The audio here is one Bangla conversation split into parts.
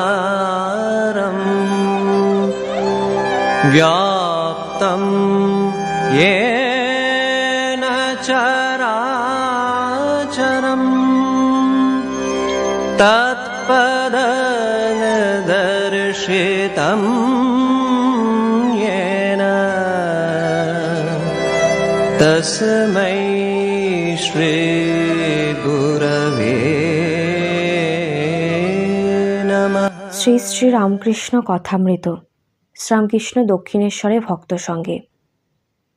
आखण्डमण्डलाकारम् व्याप्तं येन चराचरम् तत्पदनदर्शितं येन तस्मै শ্রী শ্রী রামকৃষ্ণ কথামৃত। শ্রীরামকৃষ্ণ দক্ষিণেশ্বরে ভক্ত সঙ্গে।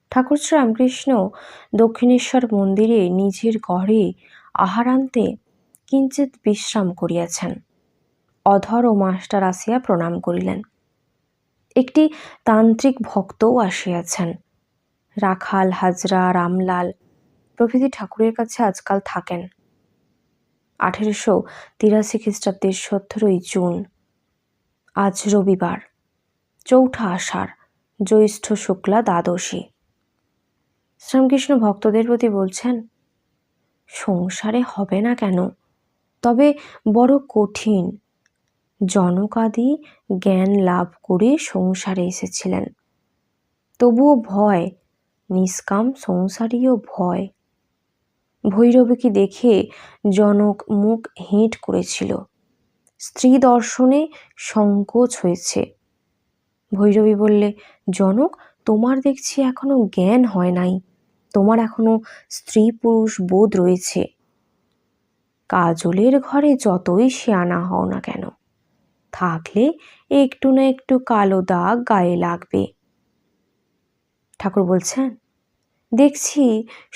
ঠাকুর শ্রী রামকৃষ্ণ দক্ষিণেশ্বর মন্দিরে নিজের ঘরে আহারান্তে কিঞ্চিত বিশ্রাম করিয়াছেন। অধর ও মাস্টার আসিয়া প্রণাম করিলেন। একটি তান্ত্রিক ভক্তও আসিয়াছেন। রাখাল, হাজরা, রামলাল প্রভৃতি ঠাকুরের কাছে আজকাল থাকেন। আঠেরোশো তিরাশি খ্রিস্টাব্দের সতেরোই জুন আজ রবিবার। চৌঠা আষাঢ়, জ্যৈষ্ঠ শুক্লা দ্বাদশী। শ্রীরামকৃষ্ণ ভক্তদের প্রতি বলছেন, সংসারে হবে না কেন? তবে বড় কঠিন। জনকাদি জ্ঞান লাভ করে সংসারে এসেছিলেন। তবুও ভয়, নিষ্কাম সংসারীয় ভয়। ভৈরবীকে দেখে জনক মুখ হেঁট করেছিল। স্ত্রী দর্শনে সংকোচ হয়েছে। ভৈরবী বললে, জনক, তোমার দেখছি এখনও জ্ঞান হয় নাই। তোমার এখনও স্ত্রী পুরুষ বোধ রয়েছে। কাজলের ঘরে যতই শেয়ানা হও না কেন, থাকলে একটু না একটু কালো দাগ গায়ে লাগবে। ঠাকুর বলছেন, দেখছি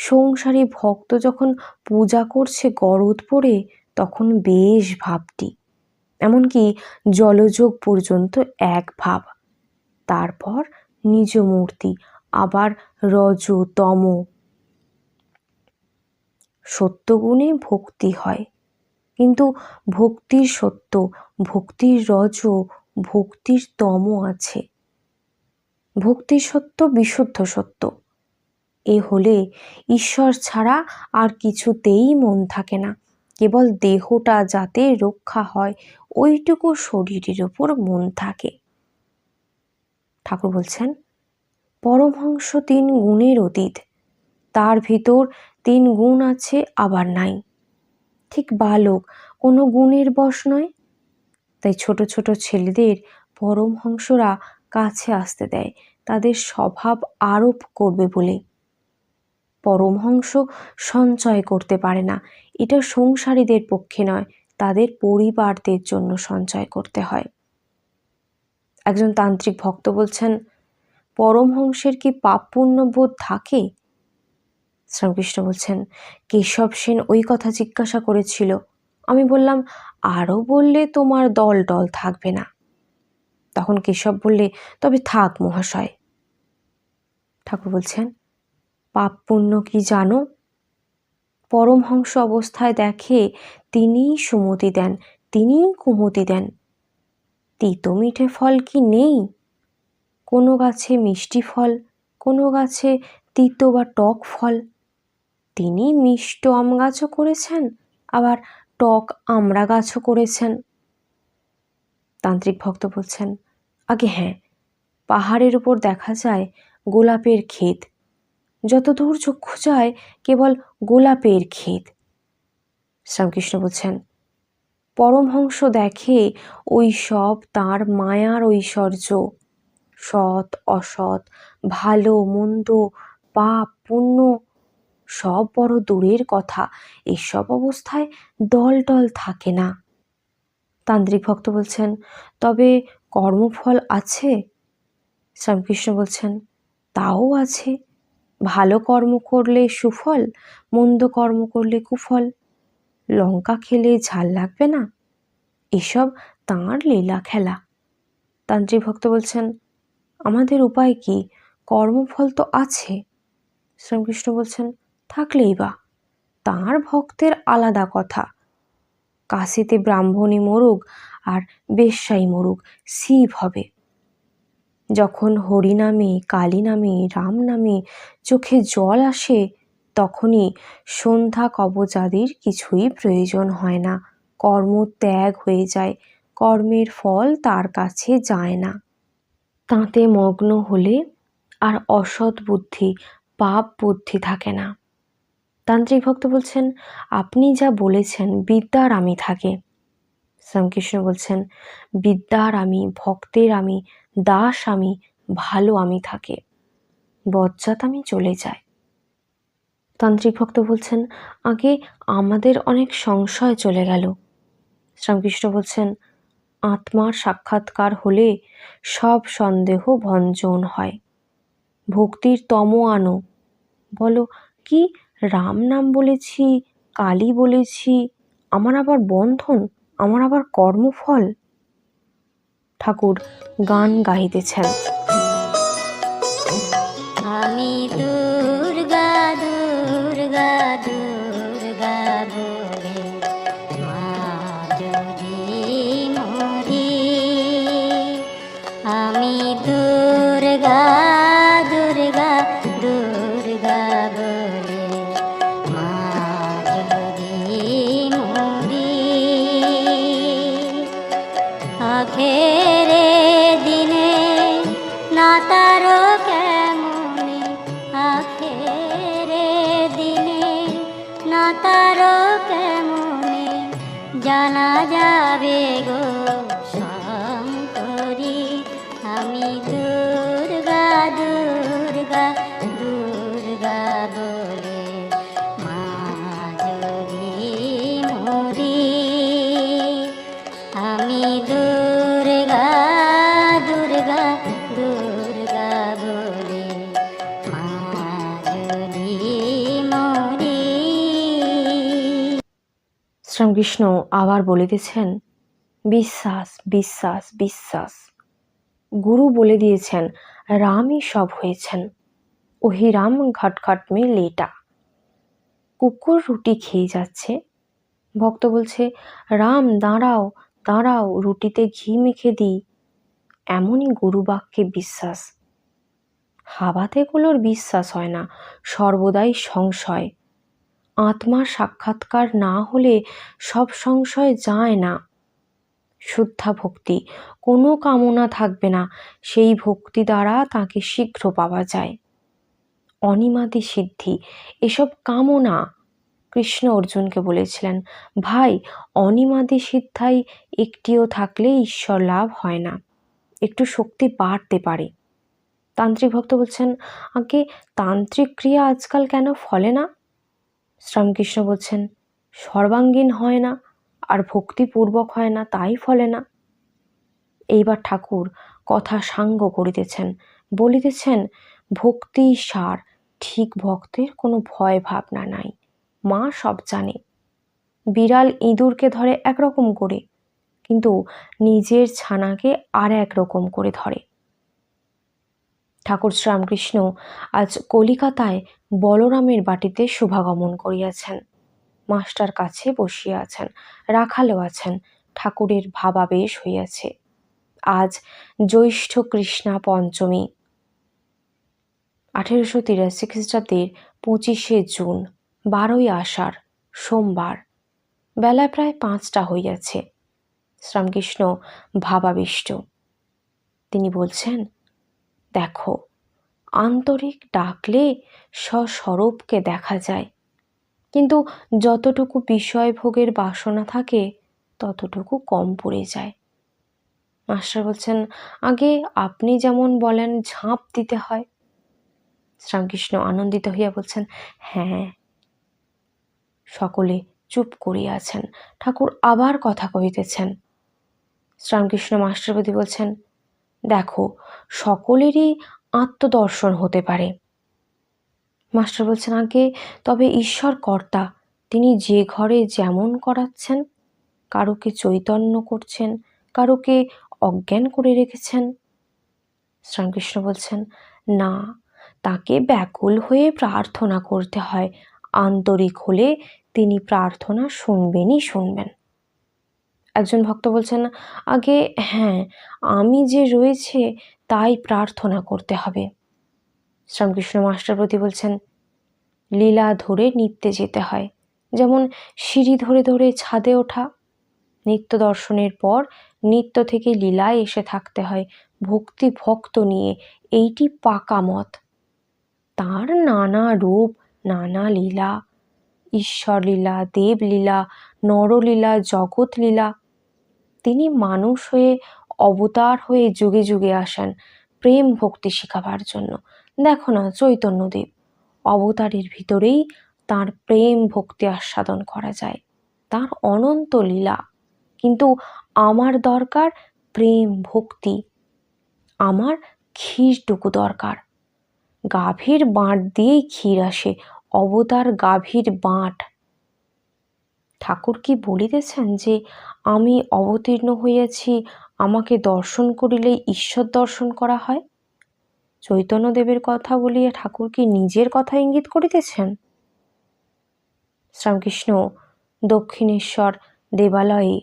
সংসারী ভক্ত যখন পূজা করছে গরদ পড়ে তখন বেশ ভাবটি। এমনকি জলযোগ পর্যন্ত এক ভাব। তারপর নিজ মূর্তি, আবার রজ তম। সত্যগুণে ভক্তি হয়, কিন্তু ভক্তির সত্য, ভক্তির রজ, ভক্তির তম আছে। ভক্তির সত্য বিশুদ্ধ সত্য। এ হলে ঈশ্বর ছাড়া আর কিছুতেই মন থাকে না। কেবল দেহটা যাতে রক্ষা হয়, ওইটুকু শরীরের ওপর মন থাকে। ঠাকুর বলছেন, পরমহংস তিন গুণের অতীত। তার ভিতর তিন গুণ আছে, আবার নাই। ঠিক বালক কোনো গুণের বশ নয়। তাই ছোট ছোট ছেলেদের পরমহংসরা কাছে আসতে দেয়, তাদের স্বভাব আরোপ করবে বলে। পরমহংস সঞ্চয় করতে পারে না। এটা সংসারীদের পক্ষে নয়, তাদের পরিবারদের জন্য সঞ্চয় করতে হয়। একজন তান্ত্রিক ভক্ত বলছেন, পরমহংসের কি পাপ পুণ্য বোধ থাকে? শ্রীরামকৃষ্ণ বলছেন, কেশব সেন ওই কথা জিজ্ঞাসা করেছিল। আমি বললাম আরও বললে তোমার দল টল থাকবে না। তখন কেশব বললে, তবে থাক মহাশয়। ঠাকুর বলছেন পাপ পুণ্য কি জানো? পরমহংস অবস্থায় দেখে তিনিই সুমতি দেন, তিনিই কুমতি দেন। তিতো মিঠে ফল কি নেই? কোনো গাছে মিষ্টি ফল, কোনো গাছে তিতো বা টক ফল। তিনি মিষ্ট আম গাছও করেছেন, আবার টক আমড়া গাছও করেছেন। তান্ত্রিক ভক্ত বলছেন, আগে হ্যাঁ পাহাড়ের উপর দেখা যায় গোলাপের ক্ষেত যত দূর চক্ষু যায়, কেবল গোলাপের ক্ষেত। শ্রীরামকৃষ্ণ বলছেন, পরমহংস দেখে ওই সব তাঁর মায়ার ঐশ্বর্য। সৎ, অসৎ, ভালো, মন্দ, পাপ, পুণ্য, সব বড় দূরের কথা। এসব অবস্থায় দল টল থাকে না। তান্ত্রিক ভক্ত বলছেন, তবে কর্মফল আছে? শ্রীরামকৃষ্ণ বলছেন, তাও আছে। ভালো কর্ম করলে সুফল, মন্দ কর্ম করলে কুফল। লঙ্কা খেলে ঝাল লাগবে না? এসব তাঁর লীলা খেলা। তান্ত্রিক ভক্ত বলছেন, আমাদের উপায় কি? কর্মফল তো আছে। শ্রীরামকৃষ্ণ বলছেন, থাকলেই বা। তাঁর ভক্তের আলাদা কথা। কাশিতে ব্রাহ্মণী মরুক আর বেশ্যাই মরুক, শিব হবে। যখন হরি নামে, কালী নামে, রাম নামে চোখে জল আসে, তখনই সন্ধ্যা কবচাদির কিছুই প্রয়োজন হয় না। কর্ম ত্যাগ হয়ে যায়, কর্মের ফল তার কাছে যায় না। তাতে মগ্ন হলে আর অসৎ বুদ্ধি, পাপ বুদ্ধি থাকে না। তান্ত্রিক ভক্ত বলছেন, আপনি যা বলেছেন, বিদ্যার আমি থাকে। শ্রীরামকৃষ্ণ বলছেন, বিদ্যার আমি, ভক্তের আমি দাস আমি, ভালো আমি থাকে। বজ্জাত আমি চলে যায়। তান্ত্রিক ভক্ত বলছেন, আগে আমাদের অনেক সংশয় চলে গেল। শ্রীরামকৃষ্ণ বলছেন, আত্মার সাক্ষাৎকার হলে সব সন্দেহ ভঞ্জন হয়। ভক্তির তম আনো। বলো, কি রাম নাম বলেছি, কালী বলেছি, আমার আবার বন্ধন, আমার আবার কর্মফল? ঠাকুর গান গাইতেছেন আমি দুর্গা দুর্গা দুর্গা আমি শ্রীরামকৃষ্ণ আবার বলিতেছেন, বিশ্বাস বিশ্বাস বিশ্বাস। গুরু বলে দিয়েছেন, রামই সব হয়েছেন। ওহি রাম ঘটঘট মে লেটা। কুকুর রুটি খেয়ে যাচ্ছে। ভক্ত বলছে, রাম, দাঁড়াও দাঁড়াও, রুটিতে ঘি মেখে দিই। এমনই গুরু বাক্যে বিশ্বাস। হাবাতেগুলোর বিশ্বাস হয় না, সর্বদাই সংশয়। আত্মার সাক্ষাৎকার না হলে সব সংশয় যায় না। শুদ্ধা ভক্তি, কোনো কামনা থাকবে না, সেই ভক্তি দ্বারা তাকে শীঘ্র পাওয়া যায়। অনিমাদি সিদ্ধি, এসব কামনা, কৃষ্ণ অর্জুনকে বলেছিলেন, ভাই, অনিমাদি সিদ্ধাই একটিও থাকলে ঈশ্বর লাভ হয় না, একটু শক্তি বাড়তে পারে। তান্ত্রিক ভক্ত বলছেন, আগে তান্ত্রিক ক্রিয়া আজকাল কেন ফলে না? শ্রীরামকৃষ্ণ বলছেন, সর্বাঙ্গীন হয় না আর ভক্তিপূর্বক হয় না, তাই ফলে না? এইবার ঠাকুর কথা সাঙ্গ করিতেছেন, বলিতেছেন, ভক্তি সার, ঠিক ভক্তের কোনো ভয় ভাবনা নাই, মা সব জানে। বিড়াল ইঁদুরকে ধরে একরকম করে, কিন্তু নিজের ছানাকে আর এক রকম করে ধরে। ঠাকুর শ্রীরামকৃষ্ণ আজ কলিকাতায় বলরামের বাটিতে শুভাগমন করিয়াছেন। মাস্টার কাছে বসিয়া আছেন, রাখালেও আছেন, ঠাকুরের ভাবাবেশ হইয়াছে। আজ জ্যৈষ্ঠ কৃষ্ণা পঞ্চমী। আঠেরোশো তিরাশি খ্রিস্টাব্দের পঁচিশে জুন, বারোই আষাঢ়, সোমবার। বেলা প্রায় পাঁচটা হইয়াছে। শ্রীরামকৃষ্ণ ভাবাবিষ্ট। তিনি বলছেন দেখো, আন্তরিক ডাকলে স্বস্বরূপকে দেখা যায়। কিন্তু যতটুকু বিষয় ভোগের বাসনা থাকে, ততটুকু কম পড়ে যায়। মাস্টার বলছেন, আগে আপনি যেমন বলেন, ঝাঁপ দিতে হয়। শ্রীরামকৃষ্ণ আনন্দিত হইয়া বলছেন হ্যাঁ। সকলে চুপ করিয়াছেন ঠাকুর আবার কথা কহিতেছেন। শ্রীরামকৃষ্ণ মাস্টারপতি বলছেন দেখো, সকলেরই আত্মদর্শন হতে পারে। মাস্টার বলছেন, আগে তবে ঈশ্বর কর্তা, তিনি যে ঘরে যেমন করাচ্ছেন, কারোকে চৈতন্য করছেন, কারোকে অজ্ঞান করে রেখেছেন। শ্রীরামকৃষ্ণ বলছেন, না, তাকে ব্যাকুল হয়ে প্রার্থনা করতে হয়। আন্তরিক হলে তিনি প্রার্থনা শুনবেনই শুনবেন। একজন ভক্ত বলছেন, আগে হ্যাঁ আমি যে রয়েছে তাই প্রার্থনা করতে হবে। শ্রীরামকৃষ্ণ মাস্টার প্রতি বলছেন, লীলা ধরে নিত্যে যেতে হয়। যেমন সিঁড়ি ধরে ধরে ছাদে ওঠা, নিত্য দর্শনের পর নিত্য থেকে লীলায় এসে থাকতে হয় ভক্তি ভক্ত নিয়ে। এইটি পাকা মত। তার নানা রূপ, নানা লীলা ঈশ্বর লীলা দেবলীলা, নরলীলা জগৎ লীলা তিনি মানুষ হয়ে অবতার হয়ে যুগে যুগে আসেন প্রেম ভক্তি শেখাবার জন্য। দেখো না চৈতন্যদেব, অবতারের ভিতরেই তার প্রেম ভক্তি আস্বাদন করা যায়। তার অনন্ত লীলা, কিন্তু আমার দরকার প্রেম ভক্তি। আমার ক্ষীরটুকু দরকার। গাভীর বাঁট দিয়েই ক্ষীর আসে, অবতার গাভীর বাঁট। ঠাকুর কি বলিতেছেন যে, আমি অবতীর্ণ হইয়াছি, আমাকে দর্শন করিলেই ঈশ্বর দর্শন করা হয়? চৈতন্যদেবের কথা বলিয়া ঠাকুর কি নিজের কথা ইঙ্গিত করিতেছেন? শ্রীরামকৃষ্ণ, দক্ষিণেশ্বর দেবালয়ে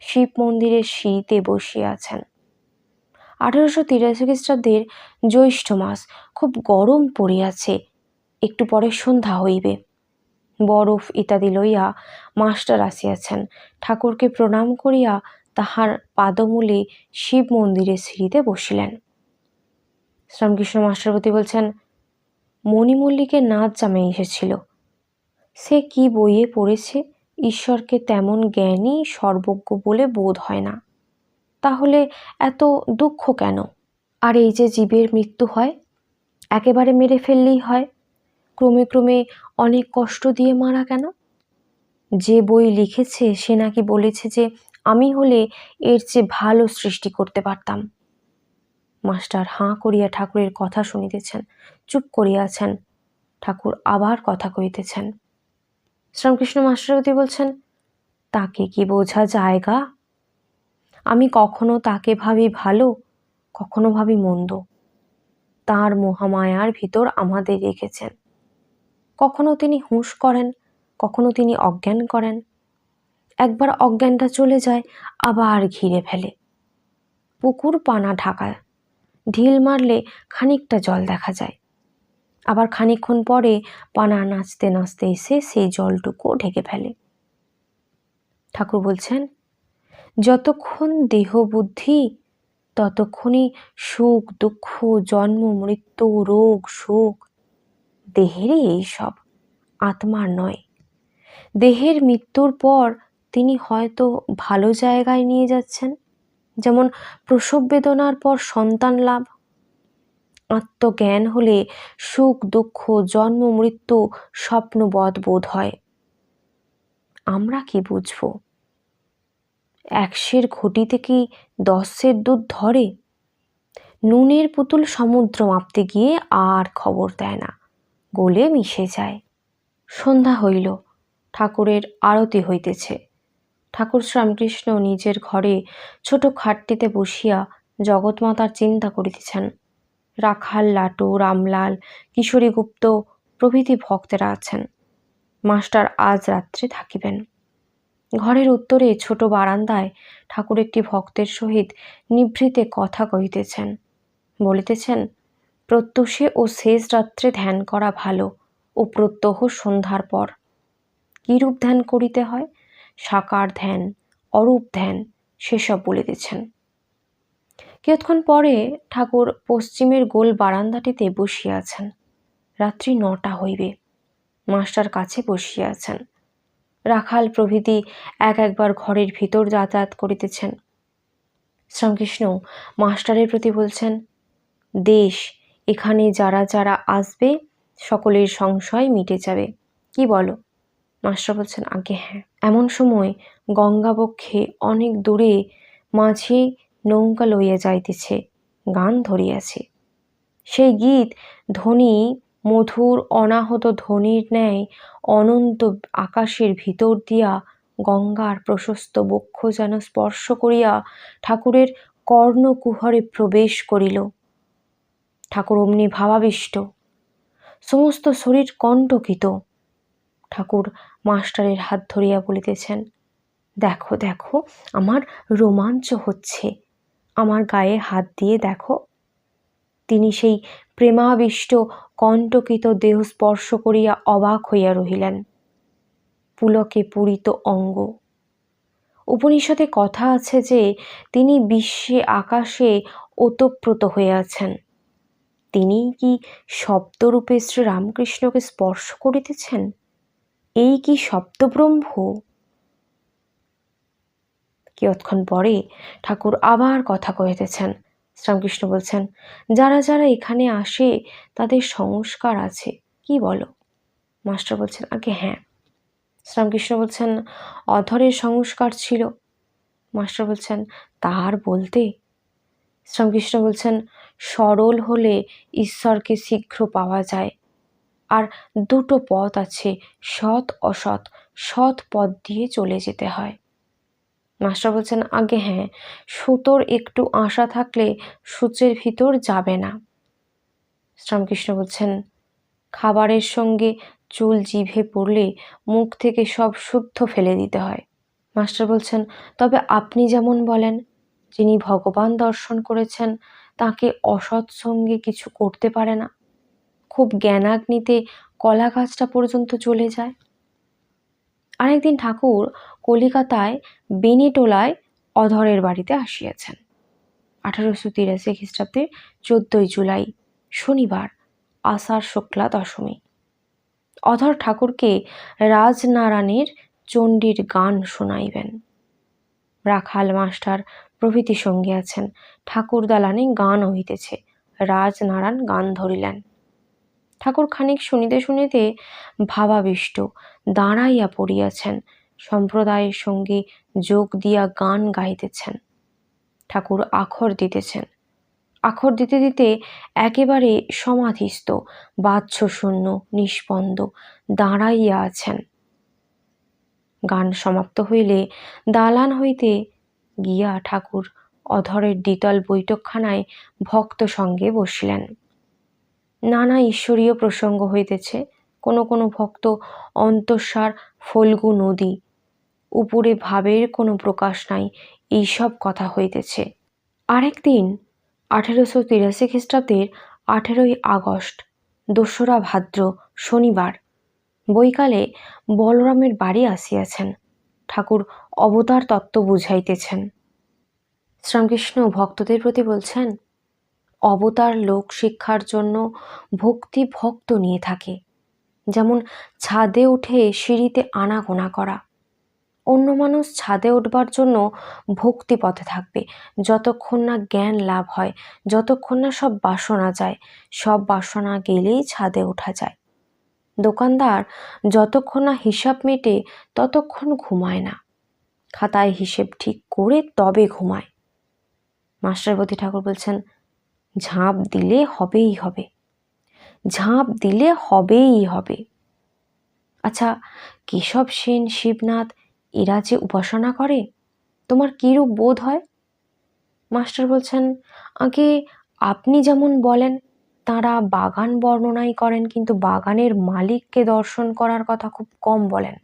শিব মন্দিরের সিঁড়িতে বসিয়া আছেন আঠারোশো তিরাশি খ্রিস্টাব্দের জ্যৈষ্ঠ মাস, খুব গরম পড়িয়াছে, একটু পরে সন্ধ্যা হইবে। বরফ ইত্যাদি লইয়া মাস্টার আসিয়াছেন। ঠাকুরকে প্রণাম করিয়া তাহার পাদমূলে শিব মন্দিরের সিঁড়িতে বসিলেন। শ্রীরামকৃষ্ণ মাস্টারপতি বলছেন মণিমল্লিকের নাচ জামে এসেছিল। সে কি বইয়ে পড়েছে? ঈশ্বরকে তেমন জ্ঞানী, সর্বজ্ঞ বলে বোধ হয় না। তাহলে এত দুঃখ কেন? আর এই যে জীবের মৃত্যু হয়, একেবারে মেরে ফেললেই হয়। ক্রমে ক্রমে অনেক কষ্ট দিয়ে মারা কেন? যে বই লিখেছে, সে নাকি বলেছে যে আমি হলে এর চেয়ে ভালো সৃষ্টি করতে পারতাম। মাস্টার হাঁ করিয়া ঠাকুরের কথা শুনিতেছেন, চুপ করিয়াছেন, ঠাকুর আবার কথা কইতেছেন শ্রীরামকৃষ্ণ মাস্টারবতী বলছেন, তাকে কি বোঝা জায়গা? আমি কখনো তাকে ভাবি ভালো, কখনো ভাবি মন্দ। তার মহামায়ার ভিতর আমাদের রেখেছেন। কখনো তিনি হুঁশ করেন, কখনো তিনি অজ্ঞান করেন। একবার অজ্ঞানটা চলে যায়, আবার ঘিরে ফেলে। পুকুর পানা ঢাকা ঢিল মারলে খানিকটা জল দেখা যায়। আবার খানিকক্ষণ পরে পানা নাচতে নাচতে এসে সেই জলটুকু ঢেকে ফেলে। ঠাকুর বলছেন, যতক্ষণ দেহ বুদ্ধি, ততক্ষণই সুখ, দুঃখ, জন্ম, মৃত্যু, রোগ, শোক দেহেরই এই সব। আত্মার নয়। দেহের মৃত্যুর পর তিনি হয়তো ভালো জায়গায় নিয়ে যাচ্ছেন, যেমন প্রসব বেদনার পর সন্তান লাভ। আত্মজ্ঞান হলে সুখ, দুঃখ, জন্ম, মৃত্যু স্বপ্নবধ বোধ হয়। আমরা কি বুঝব? একশের ঘটিতে কি দশের দুধ ধরে? নুনের পুতুল সমুদ্র মাপতে গিয়ে আর খবর দেয় না। গোলে মিশে যায়। সন্ধ্যা হইল, ঠাকুরের আরতি হইতেছে। ঠাকুর শ্রীরামকৃষ্ণ নিজের ঘরে ছোট খাটটিতে বসিয়া জগৎমাতার চিন্তা করিতেছেন। রাখাল, লাটু, রামলাল কিশোরী গুপ্ত প্রভৃতি ভক্তেরা আছেন। মাস্টার আজ রাত্রে থাকিবেন। ঘরের উত্তরে ছোট বারান্দায় ঠাকুর একটি ভক্তের সহিত নিভৃতে কথা কহিতেছেন। বলিতেছেন প্রত্যুষে ও শেষ রাত্রে ধ্যান করা ভালো ও প্রত্যহ সন্ধ্যার পর। কিরূপ ধ্যান করিতে হয়? সাকার ধ্যান, অরূপ ধ্যান, সেসব বলিতেছেন। কিয়ৎক্ষণ পরে ঠাকুর পশ্চিমের গোল বারান্দাটিতে বসিয়াছেন রাত্রি নটা হইবে, মাস্টার কাছে বসিয়াছেন রাখাল প্রভৃতি এক একবার ঘরের ভিতর যাতায়াত করিতেছেন। শ্রীরামকৃষ্ণ মাস্টারের প্রতি বলছেন, দেশ এখানে যারা যারা আসবে, সকলের সংশয় মিটে যাবে। কি বলো? মাস্টার বলছেন, আগে হ্যাঁ। এমন সময় গঙ্গাবক্ষে অনেক দূরে মাঝি নৌকা লইয়া যাইতেছে, গান ধরিয়াছে। সেই গীত ধ্বনি মধুর অনাহত ধ্বনির ন্যায় অনন্ত আকাশের ভিতর দিয়া গঙ্গার প্রশস্ত বক্ষ যেন স্পর্শ করিয়া ঠাকুরের কর্ণকুহরে প্রবেশ করিল। ঠাকুর অমনি ভাবাবিষ্ট। সমস্ত শরীর কণ্টকিত। ঠাকুর মাস্টারের হাত ধরিয়া বলিতেছেন, দেখো দেখো, আমার রোমাঞ্চ হচ্ছে। আমার গায়ে হাত দিয়ে দেখো। তিনি সেই প্রেমাবিষ্ট, কণ্টকিত দেহ স্পর্শ করিয়া অবাক হইয়া রহিলেন। পুলকে পূরিত অঙ্গ। উপনিষদে কথা আছে যে, তিনি বিশ্বে আকাশে ওতপ্রোত হয়ে আছেন। তিনি কি শব্দরূপে শ্রীরামকৃষ্ণকে স্পর্শ করিতেছেন? এই কি শব্দব্রহ্ম? কিয়ৎক্ষণ পরে ঠাকুর আবার কথা কহিতেছেন। শ্রীরামকৃষ্ণ বলছেন, যারা যারা এখানে আসে, তাদের সংস্কার আছে। কি বলো? মাস্টার বলছেন, আগে হ্যাঁ। শ্রীরামকৃষ্ণ বলছেন, অধরের সংস্কার ছিল। মাস্টার বলছেন তার বলতে শ্রীরামকৃষ্ণ বলছেন, সরল হলে ঈশ্বরকে শীঘ্র পাওয়া যায়। আর দুটো পথ আছে, সৎ, অসৎ। সৎ পথ দিয়ে চলে যেতে হয়। মাস্টার বলছেন, আগে হ্যাঁ সুতোর একটু আশা থাকলে সূচের ভিতর যাবে না। শ্রীরামকৃষ্ণ বলছেন, খাবারের সঙ্গে চুল জিভে পড়লে মুখ থেকে সব শুদ্ধ ফেলে দিতে হয়। মাস্টার বলছেন, তবে আপনি যেমন বলেন যিনি ভগবান দর্শন করেছেন, তাকে অসৎ সঙ্গে কিছু করতে পারে না। খুব জ্ঞানাগ্নিতে কলা গাছটা পর্যন্ত চলে যায়। আরেকদিন ঠাকুর কলিকাতায় বেনিটোলায় অধরের বাড়িতে আসিয়াছেন। আঠারোশো তিরাশি খ্রিস্টাব্দের চোদ্দই জুলাই, শনিবার, আষাঢ় শুক্লা দশমী অধর ঠাকুরকে রাজনারায়ণের চণ্ডীর গান শোনাইবেন। রাখাল মাস্টার প্রভৃতি সঙ্গে আছেন। ঠাকুর দালানে গান হইতেছে। রাজনারায়ণ গান ধরিলেন। ঠাকুর খানিক শুনিতে শুনিতে ভাবাবিষ্ট, দাঁড়াইয়া পড়িয়াছেন। সম্প্রদায়ের সঙ্গে যোগ দিয়া গান গাইতেছেন। ঠাকুর আখর দিতেছেন। আখর দিতে দিতে একেবারে সমাধিস্থ বাহ্যশূন্য নিষ্পন্দ, দাঁড়াইয়া আছেন। গান সমাপ্ত হইলে দালান হইতে গিয়া ঠাকুর অধরের দ্বিতল বৈঠকখানায় ভক্ত সঙ্গে বসিলেন। নানা ঈশ্বরীয় প্রসঙ্গ হইতেছে, কোনো কোনো ভক্ত অন্তঃসার ফল্গু নদী, উপরে ভাবের কোনো প্রকাশ নাই, এইসব কথা হইতেছে। আরেকদিন আঠেরোশো তিরাশি খ্রিস্টাব্দের আঠেরোই আগস্ট, দোসরা ভাদ্র, শনিবার, বৈকালে বলরামের বাড়ি আসিয়াছেন। ঠাকুর অবতার তত্ত্ব বুঝাইতেছেন। শ্রীরামকৃষ্ণ ভক্তদের প্রতি বলছেন, অবতার লোক শিক্ষার জন্য ভক্তি ভক্ত নিয়ে থাকে। যেমন ছাদে উঠে সিঁড়িতে আনাগোনা করা। অন্য মানুষ ছাদে উঠবার জন্য ভক্তি পথে থাকবে। যতক্ষণ না জ্ঞান লাভ হয়, যতক্ষণ না সব বাসনা যায়, সব বাসনা গেলেই ছাদে ওঠা যায়। দোকানদার যতক্ষণ না হিসাব মেটে ততক্ষণ ঘুমায় না। খাতায় হিসেব ঠিক করে তবে ঘুমায়। মাস্টারবতী ঠাকুর বলছেন, ঝাঁপ দিলে হবেই হবে। ঝাঁপ দিলে হবেই হবে। আচ্ছা কেশব সেন, শিবনাথ, এরা যে উপাসনা করে, তোমার কীরূপ বোধ হয়? মাস্টার বলছেন, আগে আপনি যেমন বলেন তারা বাগান বর্ণনাই করেন, কিন্তু বাগানের মালিককে দর্শন করার কথা খুব কম বলেন।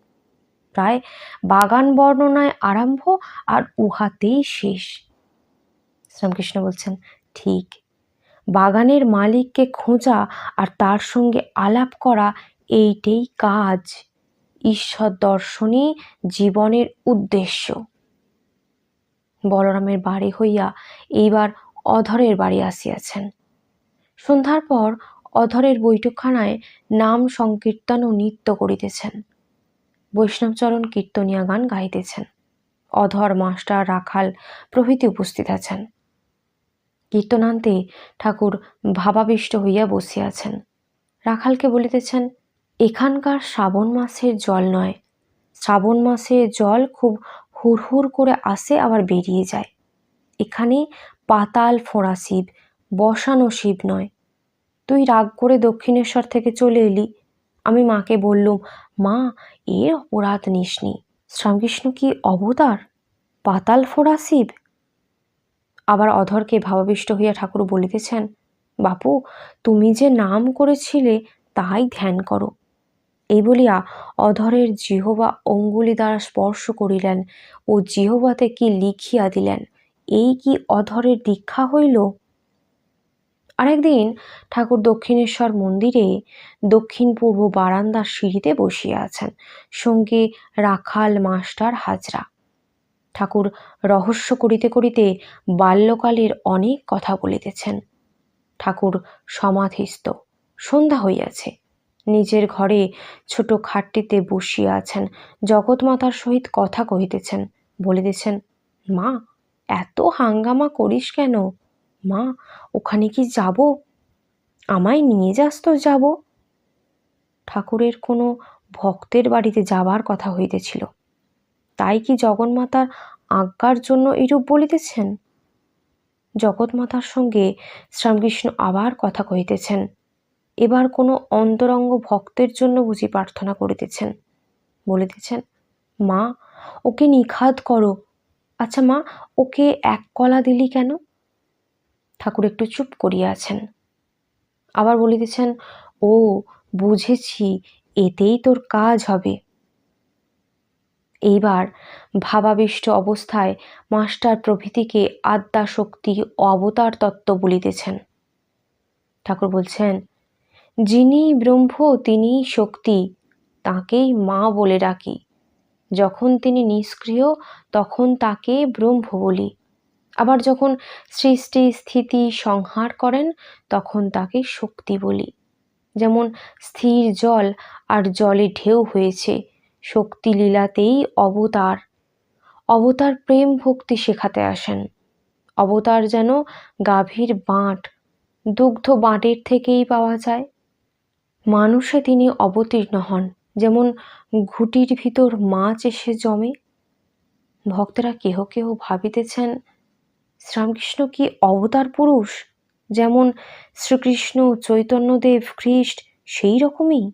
প্রায় বাগান বর্ণনায় আরম্ভ আর উহাতেই শেষ। শ্রীরামকৃষ্ণ বলছেন, ঠিক, বাগানের মালিককে খোঁজা আর তার সঙ্গে আলাপ করা এইটাই কাজ। ঈশ্বর দর্শনই জীবনের উদ্দেশ্য। বলরামের বাড়ি হইয়া এইবার অধরের বাড়ি আসিয়াছেন। সন্ধ্যার পর অধরের বৈঠকখানায় নাম সংকীর্তন ও নৃত্য করিতেছেন। বৈষ্ণবচরণ কীর্তনিয়া গান গাইতেছেন অধর মাস্টার রাখাল প্রভৃতি উপস্থিত আছেন। কীর্তনান্তে ঠাকুর ভাবাবিষ্ট হইয়া বসিয়াছেন। রাখালকে বলিতেছেন, এখানকার শ্রাবণ মাসের জল নয়। শ্রাবণ মাসে জল খুব হুড়হুড় করে আসে আবার বেরিয়ে যায়। এখানে পাতাল ফোঁড়া শিব বসানো শিব নয়। তুই রাগ করে দক্ষিণেশ্বর থেকে চলে এলি। আমি মাকে বললুম, মা, এর অপরাধ নিসনি। শ্রীরামকৃষ্ণ কি অবতার? পাতাল ফোড়া শিব? আবার অধরকে ভাবাবিষ্ট হইয়া ঠাকুর বলিতেছেন, বাপু, তুমি যে নাম করেছিলে তাই ধ্যান করো। এই বলিয়া অধরের জিহবা অঙ্গুলি দ্বারা স্পর্শ করিলেন ও জিহবাতে কি লিখিয়া দিলেন, এই কি অধরের দীক্ষা হইল? আরেকদিন ঠাকুর দক্ষিণেশ্বর মন্দিরে দক্ষিণ পূর্ব বারান্দার সিঁড়িতে বসিয়া আছেন সঙ্গে রাখাল মাস্টার হাজরা। ঠাকুর রহস্য করিতে করিতে বাল্যকালের অনেক কথা বলিতেছেন। ঠাকুর সমাধিস্থ, সন্ধ্যা হইয়াছে। নিজের ঘরে ছোট খাটটিতে বসিয়া আছেন, জগৎমাতার সহিত কথা কহিতেছেন, বলিতেছেন, মা, এত হাঙ্গামা করিস কেন? মা, ওখানে কি যাব? আমায় নিয়ে যাস তো যাব। ঠাকুরের কোনো ভক্তের বাড়িতে যাবার কথা হইতেছিল। তাই কি জগন্মাতার আজ্ঞার জন্য এইরূপ বলিতেছেন? জগৎমাতার সঙ্গে শ্রীরামকৃষ্ণ আবার কথা কহিতেছেন। এবার কোনো অন্তরঙ্গ ভক্তের জন্য বুঝি প্রার্থনা করিতেছেন। বলিতেছেন, মা, ওকে নিখাত করো। আচ্ছা মা, ওকে এক কলা দিলি কেন? ঠাকুর একটু চুপ করিয়া আছেন। আবার বলিতেছেন, ও, বুঝেছি, এতেই তোর কাজ হবে। এইবার ভাবাবিষ্ট অবস্থায় মাস্টার প্রভৃতিকে আদ্যা শক্তি অবতার তত্ত্ব বলিতেছেন। ঠাকুর বলছেন, যিনি ব্রহ্ম, তিনিই শক্তি, তাকেই মা বলে ডাকি। যখন তিনি নিষ্ক্রিয়, তখন তাকে ব্রহ্ম বলি। আবার যখন সৃষ্টি, স্থিতি সংহার করেন, তখন তাকে শক্তি বলি। যেমন স্থির জল আর জলে ঢেউ হয়েছে, শক্তি লীলাতেই অবতার। অবতার প্রেম ভক্তি শেখাতে আসেন। অবতার যেন গাভীর বাঁট, দুগ্ধ বাঁটের থেকেই পাওয়া যায়। মানুষে তিনি অবতীর্ণ হন, যেমন ঘুটির ভিতর মাছ এসে জমে। ভক্তরা কেহ কেহ ভাবিতেছেন শ্রীরামকৃষ্ণ কি অবতার পুরুষ? যেমন শ্রীকৃষ্ণ চৈতন্যদেব খ্রিস্ট সেই রকমই।